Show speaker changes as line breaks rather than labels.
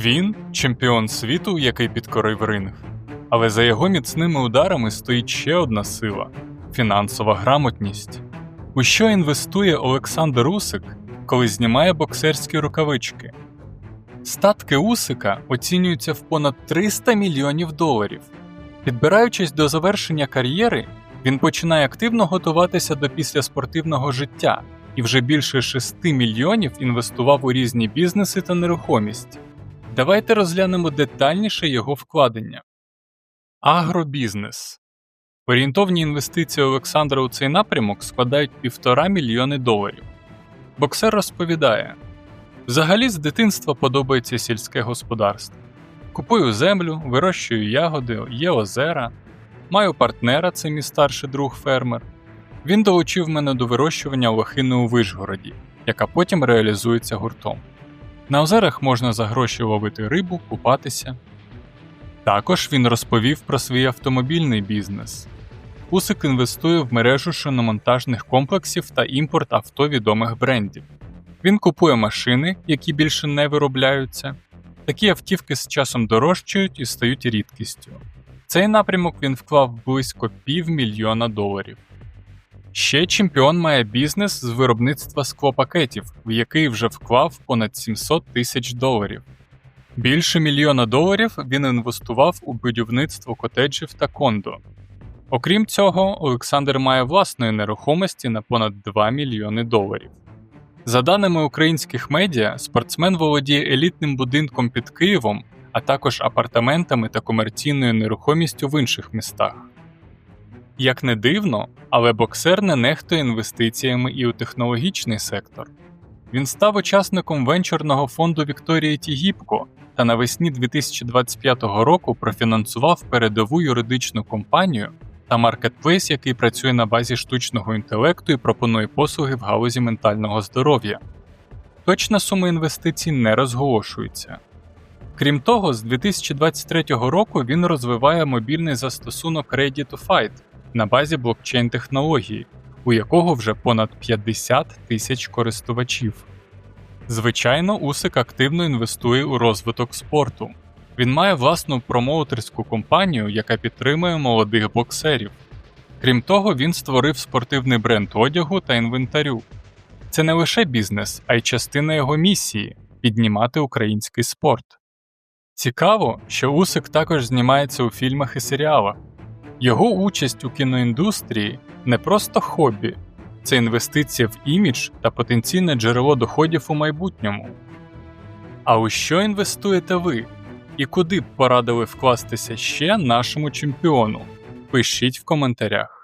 Він чемпіон світу, який підкорив ринг. Але за його міцними ударами стоїть ще одна сила фінансова грамотність. У що інвестує Олександр Усик, коли знімає боксерські рукавички? Статки Усика оцінюються в понад 300 мільйонів доларів. Підбираючись до завершення кар'єри, він починає активно готуватися до післяспортивного життя і вже більше 6 мільйонів інвестував у різні бізнеси та нерухомість. Давайте розглянемо детальніше його вкладення. Агробізнес. Орієнтовні інвестиції Олександра у цей напрямок складають 1,5 мільйони доларів. Боксер розповідає: Взагалі з дитинства подобається сільське господарство. Купую землю, вирощую ягоди, є озера, маю партнера, це мій старший друг фермер. Він долучив мене до вирощування лохини у Вишгороді, яка потім реалізується гуртом. На озерах можна за гроші ловити рибу, купатися. Також він розповів про свій автомобільний бізнес. Усик інвестує в мережу шиномонтажних комплексів та імпорт авто відомих брендів. Він купує машини, які більше не виробляються. Такі автівки з часом дорожчають і стають рідкістю. Цей напрямок він вклав близько півмільйона доларів. Ще чемпіон має бізнес з виробництва склопакетів, в який вже вклав понад 700 тисяч доларів. Більше мільйона доларів він інвестував у будівництво котеджів та кондо. Окрім цього, Олександр має власної нерухомості на понад 2 мільйони доларів. За даними українських медіа, спортсмен володіє елітним будинком під Києвом, а також апартаментами та комерційною нерухомістю в інших містах. Як не дивно, але боксер не нехтує інвестиціями і у технологічний сектор. Він став учасником венчурного фонду Вікторії Тігіпко та навесні 2025 року профінансував передову юридичну компанію та маркетплейс, який працює на базі штучного інтелекту і пропонує послуги в галузі ментального здоров'я. Точна сума інвестицій не розголошується. Крім того, з 2023 року він розвиває мобільний застосунок Ready to Fight на базі блокчейн технології, у якого вже понад 50 тисяч користувачів. Звичайно, Усик активно інвестує у розвиток спорту. Він має власну промоутерську компанію, яка підтримує молодих боксерів. Крім того, він створив спортивний бренд одягу та інвентарю. Це не лише бізнес, а й частина його місії піднімати український спорт. Цікаво, що Усик також знімається у фільмах і серіалах. Його участь у кіноіндустрії не просто хобі, це інвестиція в імідж та потенційне джерело доходів у майбутньому. А у що інвестуєте ви? І куди б порадили вкластися ще нашому чемпіону? Пишіть в коментарях.